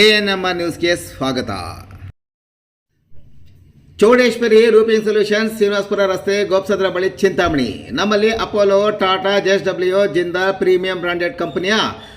A N M R ನ್ಯೂಸ್ಗೆ ಸ್ವಾಗತ. Chowdeshwari roofing solutions, Srinivaspur ರಸ್ತೆ, ಗೋಪ್ಸದ್ರ ಬಳಿ ಚಿಂತಾಮಣಿ. ನಮ್ಮಲ್ಲಿ Apollo, Tata JS W, Jindal, premium branded ಕಂಪನಿಯ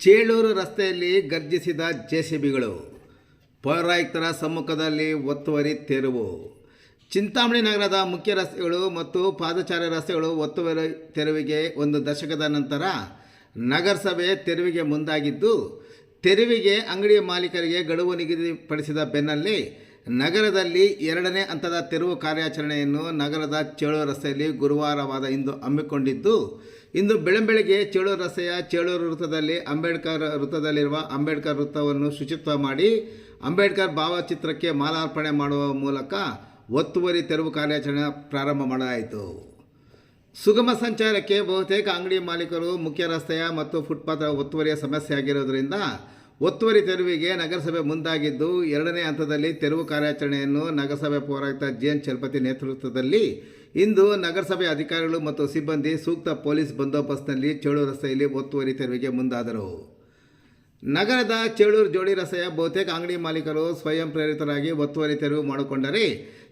ಚೇಳೂರು ರಸ್ತೆಯಲ್ಲಿ ಗರ್ಜಿಸಿದ ಬಿಗಳು, ಪೌರಾಯುಕ್ತರ ಸಮ್ಮುಖದಲ್ಲಿ ಒತ್ತುವರಿ ತೆರವು. ಚಿಂತಾಮಣಿ ನಗರದ ಮುಖ್ಯ ರಸ್ತೆಗಳು ಮತ್ತು ಪಾದಚಾರಿ ರಸ್ತೆಗಳು ಒತ್ತುವರಿ ತೆರವಿಗೆ ಒಂದು ದಶಕದ ನಂತರ ನಗರಸಭೆ ತೆರವಿಗೆ ಮುಂದಾಗಿದ್ದು, ತೆರವಿಗೆ ಅಂಗಡಿ ಮಾಲೀಕರಿಗೆ ಗಡುವು ನಿಗದಿಪಡಿಸಿದ ಬೆನ್ನಲ್ಲೇ ನಗರದಲ್ಲಿ ಎರಡನೇ ಹಂತದ ತೆರವು ಕಾರ್ಯಾಚರಣೆಯನ್ನು ನಗರದ ಚೇಳು ರಸ್ತೆಯಲ್ಲಿ ಗುರುವಾರವಾದ ಇಂದು ಹಮ್ಮಿಕೊಂಡಿದ್ದು ಇಂದು ಬೆಳಂಬೆಳಗ್ಗೆ ಚೇಳೂರು ರಸ್ತೆಯ ಚೇಳೂರು ವೃತ್ತದಲ್ಲಿ ಅಂಬೇಡ್ಕರ್ ವೃತ್ತದಲ್ಲಿರುವ ಅಂಬೇಡ್ಕರ್ ವೃತ್ತವನ್ನು ಶುಚಿತ್ವ ಮಾಡಿ ಅಂಬೇಡ್ಕರ್ ಭಾವಚಿತ್ರಕ್ಕೆ ಮಾಲಾರ್ಪಣೆ ಮಾಡುವ ಮೂಲಕ ಒತ್ತುವರಿ ತೆರವು ಕಾರ್ಯಾಚರಣೆ ಪ್ರಾರಂಭ ಮಾಡಲಾಯಿತು. ಸುಗಮ ಸಂಚಾರಕ್ಕೆ ಬಹುತೇಕ ಅಂಗಡಿ ಮಾಲೀಕರು ಮುಖ್ಯ ರಸ್ತೆಯ ಮತ್ತು ಫುಟ್ಪಾತ್ ಒತ್ತುವರಿಯ ಸಮಸ್ಯೆ ಆಗಿರುವುದರಿಂದ ಒತ್ತುವರಿ ತೆರವಿಗೆ ನಗರಸಭೆ ಮುಂದಾಗಿದ್ದು ಎರಡನೇ ಹಂತದಲ್ಲಿ ತೆರವು ಕಾರ್ಯಾಚರಣೆಯನ್ನು ನಗರಸಭೆ ಪೌರಾಯುಕ್ತ ಜಿ ಎನ್ ಚಲಪತಿ ನೇತೃತ್ವದಲ್ಲಿ ಇಂದು ನಗರಸಭೆ ಅಧಿಕಾರಿಗಳು ಮತ್ತು ಸಿಬ್ಬಂದಿ ಸೂಕ್ತ ಪೊಲೀಸ್ ಬಂದೋಬಸ್ತ್ನಲ್ಲಿ ಚೇಳೂರು ರಸ್ತೆಯಲ್ಲಿ ಒತ್ತುವರಿ ತೆರವಿಗೆ ಮುಂದಾದರು. ನಗರದ ಚೇಳೂರು ಜೋಡಿ ರಸ್ತೆಯ ಬಹುತೇಕ ಅಂಗಡಿ ಮಾಲೀಕರು ಸ್ವಯಂ ಪ್ರೇರಿತರಾಗಿ ಒತ್ತುವರಿ ತೆರವು ಮಾಡಿಕೊಂಡರೆ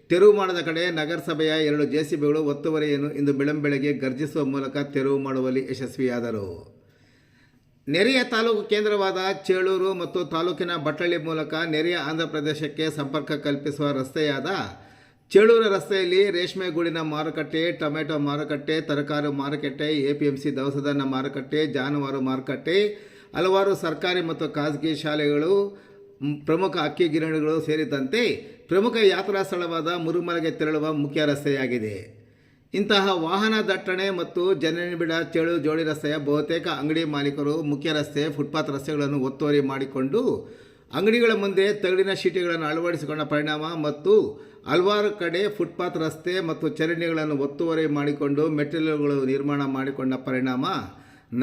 ತೆರವು ಮಾಡದ ಕಡೆ ನಗರಸಭೆಯ ಎರಡು ಜೆಸಿಬಿಗಳು ಒತ್ತುವರಿಯನ್ನು ಇಂದು ಬೆಳಂಬೆಳಗ್ಗೆ ಗರ್ಜಿಸುವ ಮೂಲಕ ತೆರವು ಮಾಡುವಲ್ಲಿ ಯಶಸ್ವಿಯಾದರು. ನೆರೆಯ ತಾಲೂಕು ಕೇಂದ್ರವಾದ ಚೇಳೂರು ಮತ್ತು ತಾಲೂಕಿನ ಬಟ್ಟಳ್ಳಿ ಮೂಲಕ ನೆರೆಯ ಆಂಧ್ರ ಪ್ರದೇಶಕ್ಕೆ ಸಂಪರ್ಕ ಕಲ್ಪಿಸುವ ರಸ್ತೆಯಾದ ಚೇಳೂರು ರಸ್ತೆಯಲ್ಲಿ ರೇಷ್ಮೆ ಗೂಡಿನ ಮಾರುಕಟ್ಟೆ, ಟೊಮೆಟೊ ಮಾರುಕಟ್ಟೆ, ತರಕಾರಿ ಮಾರುಕಟ್ಟೆ ಎ ಪಿ ಎಂ ಸಿ ದವಸಧಾನ್ಯ ಮಾರುಕಟ್ಟೆ, ಜಾನುವಾರು ಮಾರುಕಟ್ಟೆ, ಹಲವಾರು ಸರ್ಕಾರಿ ಮತ್ತು ಖಾಸಗಿ ಶಾಲೆಗಳು ಪ್ರಮುಖ ಅಕ್ಕಿ ಗಿರಣಿಗಳು ಸೇರಿದಂತೆ ಪ್ರಮುಖ ಯಾತ್ರಾ ಸ್ಥಳವಾದ ಮುರುಮಲೆಗೆ ತೆರಳುವ ಮುಖ್ಯ ರಸ್ತೆಯಾಗಿದೆ. ಇಂತಹ ವಾಹನ ದಟ್ಟಣೆ ಮತ್ತು ಜನನಿಬಿಡ ಚೇಳು, ಜೋಡಿ ರಸ್ತೆಯ ಬಹುತೇಕ ಅಂಗಡಿ ಮಾಲೀಕರು ಮುಖ್ಯ ರಸ್ತೆ, ಫುಟ್ಪಾತ್ ರಸ್ತೆಗಳನ್ನು ಒತ್ತುವರಿ ಮಾಡಿಕೊಂಡು ಅಂಗಡಿಗಳ ಮುಂದೆ ತಗಡಿನ ಶೀಟಿಗಳನ್ನು ಅಳವಡಿಸಿಕೊಂಡ ಪರಿಣಾಮ ಮತ್ತು ಹಲವಾರು ಕಡೆ ಫುಟ್ಪಾತ್ ರಸ್ತೆ ಮತ್ತು ಚರಂಡಿಗಳನ್ನು ಒತ್ತುವರಿ ಮಾಡಿಕೊಂಡು ಮೆಟ್ಟಿಲುಗಳು ನಿರ್ಮಾಣ ಮಾಡಿಕೊಂಡ ಪರಿಣಾಮ.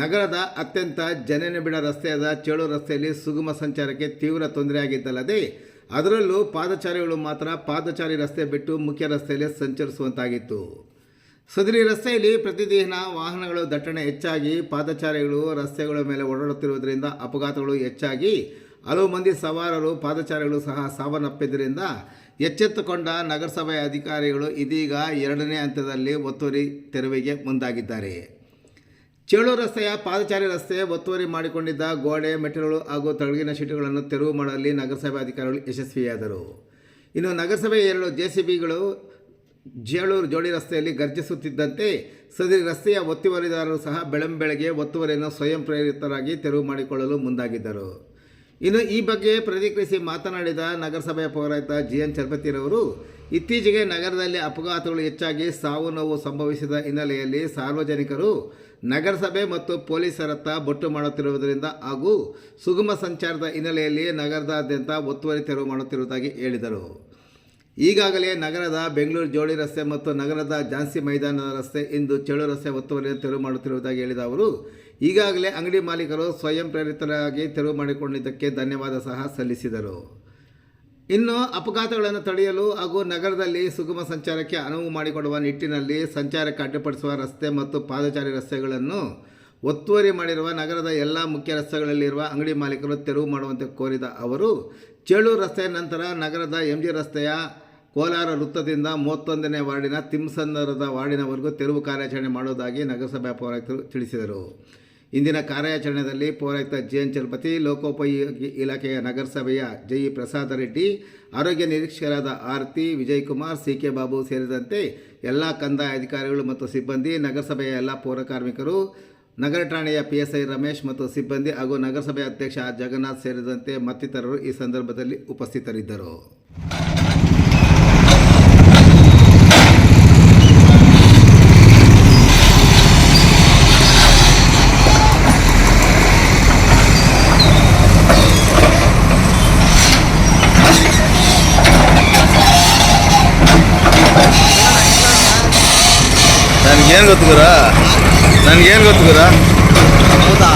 ನಗರದ ಅತ್ಯಂತ ಜನನಿಬಿಡ ರಸ್ತೆಯಾದ ಚೇಳು ರಸ್ತೆಯಲ್ಲಿ ಸುಗಮ ಸಂಚಾರಕ್ಕೆ ತೀವ್ರ ತೊಂದರೆಯಾಗಿದ್ದಲ್ಲದೆ, ಅದರಲ್ಲೂ ಪಾದಚಾರಿಗಳು ಮಾತ್ರ ಪಾದಚಾರಿ ರಸ್ತೆ ಬಿಟ್ಟು ಮುಖ್ಯ ರಸ್ತೆಯಲ್ಲಿ ಸಂಚರಿಸುವಂತಾಗಿತ್ತು. ಸದರಿ ರಸ್ತೆಯಲ್ಲಿ ಪ್ರತಿದಿನ ವಾಹನಗಳು ದಟ್ಟಣೆ ಹೆಚ್ಚಾಗಿ, ಪಾದಚಾರಿಗಳು ರಸ್ತೆಗಳ ಮೇಲೆ ಓಡಾಡುತ್ತಿರುವುದರಿಂದ ಅಪಘಾತಗಳು ಹೆಚ್ಚಾಗಿ. ಹಲವು ಮಂದಿ ಸವಾರರು ಪಾದಚಾರಿಗಳು ಸಹ ಸಾವನ್ನಪ್ಪಿದ್ದರಿಂದ ಎಚ್ಚೆತ್ತುಕೊಂಡ ನಗರಸಭೆ ಅಧಿಕಾರಿಗಳು ಇದೀಗ ಎರಡನೇ ಹಂತದಲ್ಲಿ ಒತ್ತುವರಿ ತೆರವಿಗೆ ಮುಂದಾಗಿದ್ದಾರೆ. ಚೇಳೂರು ರಸ್ತೆಯ ಪಾದಚಾರಿ ರಸ್ತೆ ಒತ್ತುವರಿ ಮಾಡಿಕೊಂಡಿದ್ದ ಗೋಡೆ, ಮೆಟ್ಟಿಲುಗಳು ಹಾಗೂ ತಳಗಿನ ಶೀಟುಗಳನ್ನು ತೆರವು ಮಾಡಲು ನಗರಸಭೆ ಅಧಿಕಾರಿಗಳು ಯಶಸ್ವಿಯಾದರು. ಇನ್ನು ನಗರಸಭೆ ಎರಡು ಜೆ ಜೇಳೂರು ಜೋಡಿ ರಸ್ತೆಯಲ್ಲಿ ಗರ್ಜಿಸುತ್ತಿದ್ದಂತೆ ಸದರಿ ರಸ್ತೆಯ ಒತ್ತುವರಿದಾರರು ಸಹ ಬೆಳಂಬೆಳಗ್ಗೆ ಒತ್ತುವರಿಯನ್ನು ಸ್ವಯಂ ಪ್ರೇರಿತರಾಗಿ ತೆರವು ಮಾಡಿಕೊಳ್ಳಲು ಮುಂದಾಗಿದ್ದರು. ಇನ್ನು ಈ ಬಗ್ಗೆ ಪ್ರತಿಕ್ರಿಯಿಸಿ ಮಾತನಾಡಿದ ನಗರಸಭೆಯ ಪೌರಾಯುಕ್ತ ಜಿ ಎನ್ ಚಲಪತಿರವರು, ಇತ್ತೀಚೆಗೆ ನಗರದಲ್ಲಿ ಅಪಘಾತಗಳು ಹೆಚ್ಚಾಗಿ ಸಾವು ನೋವು ಸಂಭವಿಸಿದ ಹಿನ್ನೆಲೆಯಲ್ಲಿ ಸಾರ್ವಜನಿಕರು ನಗರಸಭೆ ಮತ್ತು ಪೊಲೀಸರತ್ತ ಬೊಟ್ಟು ಮಾಡುತ್ತಿರುವುದರಿಂದ ಹಾಗೂ ಸುಗಮ ಸಂಚಾರದ ಹಿನ್ನೆಲೆಯಲ್ಲಿ ನಗರದಾದ್ಯಂತ ಒತ್ತುವರಿ ತೆರವು ಮಾಡುತ್ತಿರುವುದಾಗಿ ಹೇಳಿದರು. ಈಗಾಗಲೇ ನಗರದ ಬೆಂಗಳೂರು ಜೋಡಿ ರಸ್ತೆ ಮತ್ತು ನಗರದ ಝಾನ್ಸಿ ಮೈದಾನದ ರಸ್ತೆ ಇಂದು ಚಳು ರಸ್ತೆ ಒತ್ತುವರಿಯನ್ನು ತೆರವು ಮಾಡುತ್ತಿರುವುದಾಗಿ ಹೇಳಿದ ಅವರು, ಈಗಾಗಲೇ ಅಂಗಡಿ ಮಾಲೀಕರು ಸ್ವಯಂ ಪ್ರೇರಿತರಾಗಿ ತೆರವು ಮಾಡಿಕೊಂಡಿದ್ದಕ್ಕೆ ಧನ್ಯವಾದ ಸಹ ಸಲ್ಲಿಸಿದರು. ಇನ್ನು ಅಪಘಾತಗಳನ್ನು ತಡೆಯಲು ಹಾಗೂ ನಗರದಲ್ಲಿ ಸುಗಮ ಸಂಚಾರಕ್ಕೆ ಅನುವು ಮಾಡಿಕೊಡುವ ನಿಟ್ಟಿನಲ್ಲಿ ಸಂಚಾರಕ್ಕೆ ಅಡ್ಡಿಪಡಿಸುವ ರಸ್ತೆ ಮತ್ತು ಪಾದಚಾರಿ ರಸ್ತೆಗಳನ್ನು ಒತ್ತುವರಿ ಮಾಡಿರುವ ನಗರದ ಎಲ್ಲ ಮುಖ್ಯ ರಸ್ತೆಗಳಲ್ಲಿರುವ ಅಂಗಡಿ ಮಾಲೀಕರು ತೆರವು ಮಾಡುವಂತೆ ಕೋರಿದ ಅವರು ಚೇಳು ರಸ್ತೆಯ ನಂತರ ನಗರದ ಎಂ ಜಿ ರಸ್ತೆಯ ಕೋಲಾರ ವೃತ್ತದಿಂದ ಮೂವತ್ತೊಂದನೇ ವಾರ್ಡಿನ ತಿಮ್ಸಂದರದ ವಾರ್ಡಿನವರೆಗೂ ತೆರವು ಕಾರ್ಯಾಚರಣೆ ಮಾಡುವುದಾಗಿ ನಗರಸಭೆ ಪೌರಾಯುಕ್ತರು ತಿಳಿಸಿದರು. ಇಂದಿನ ಕಾರ್ಯಾಚರಣೆಯಲ್ಲಿ ಪೌರಾಯುಕ್ತ ಜೆ ಎನ್ ಚಲಪತಿ, ಲೋಕೋಪಯೋಗಿ ಇಲಾಖೆಯ ನಗರಸಭೆಯ ಜೈ ಪ್ರಸಾದ ರೆಡ್ಡಿ, ಆರೋಗ್ಯ ನಿರೀಕ್ಷಕರಾದ ಆರತಿ, ವಿಜಯಕುಮಾರ್ ಸಿ ಕೆ ಬಾಬು ಸೇರಿದಂತೆ ಎಲ್ಲ ಕಂದಾಯ ಅಧಿಕಾರಿಗಳು ಮತ್ತು ಸಿಬ್ಬಂದಿ, ನಗರಸಭೆಯ ಎಲ್ಲ ಪೌರ ಕಾರ್ಮಿಕರು, ನಗರ ಠಾಣೆಯ ಪಿ ಎಸ್ ಐ ರಮೇಶ್ ಮತ್ತು ಸಿಬ್ಬಂದಿ ಹಾಗೂ ನಗರಸಭೆ ಅಧ್ಯಕ್ಷ ಜಗನ್ನಾಥ್ ಸೇರಿದಂತೆ ಮತ್ತಿತರರು ಈ ಸಂದರ್ಭದಲ್ಲಿ ಉಪಸ್ಥಿತರಿದ್ದರು. ನನಗೇನು ಗೊತ್ತು ಗುರ? ನನಗೇನು ಗೊತ್ತು ಗುರ? ಹೌದಾ?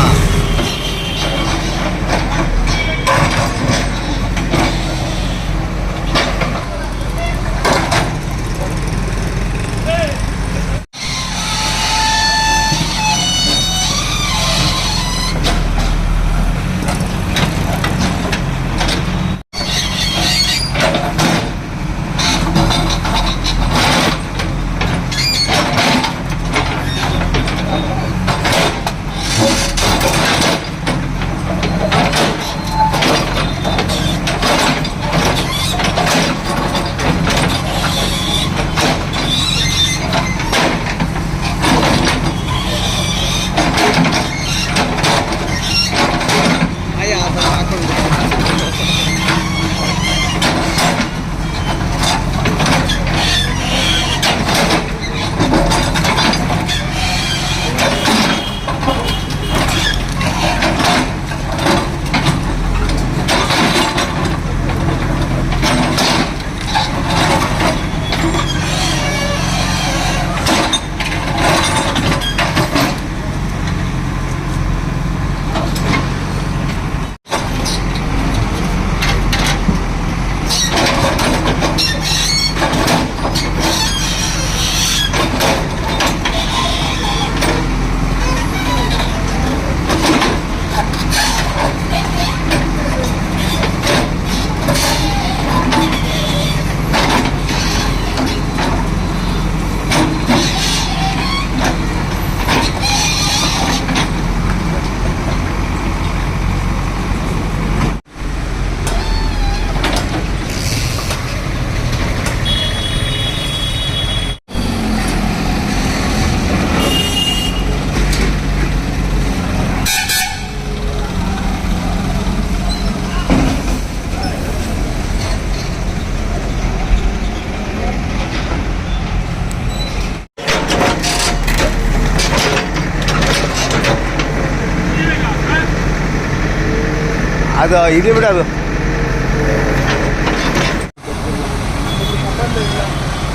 ಅದು ಇದು ಬಿಡ ಅದು.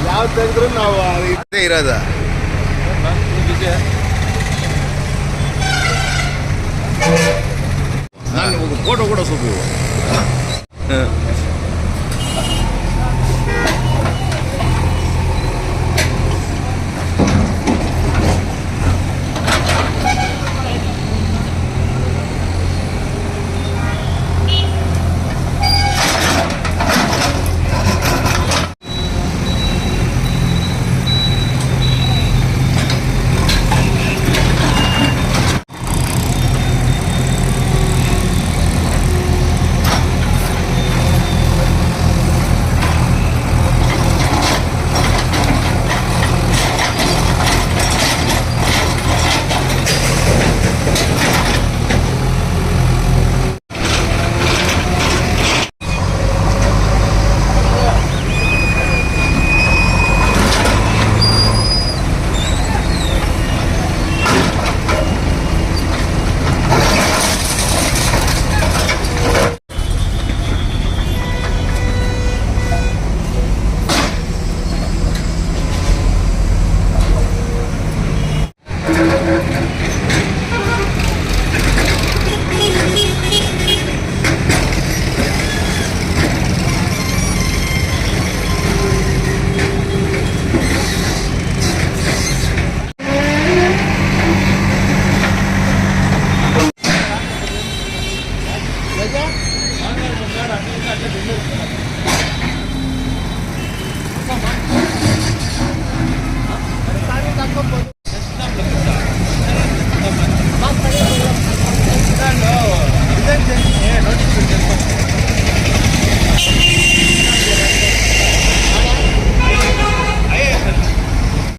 ಯಾವ ತೆಗೆದ್ರು ನಾವು ಇದೇ ಇರೋದು. ನಾನು ಫೋಟೋ ಕೂಡ ಹಾಂ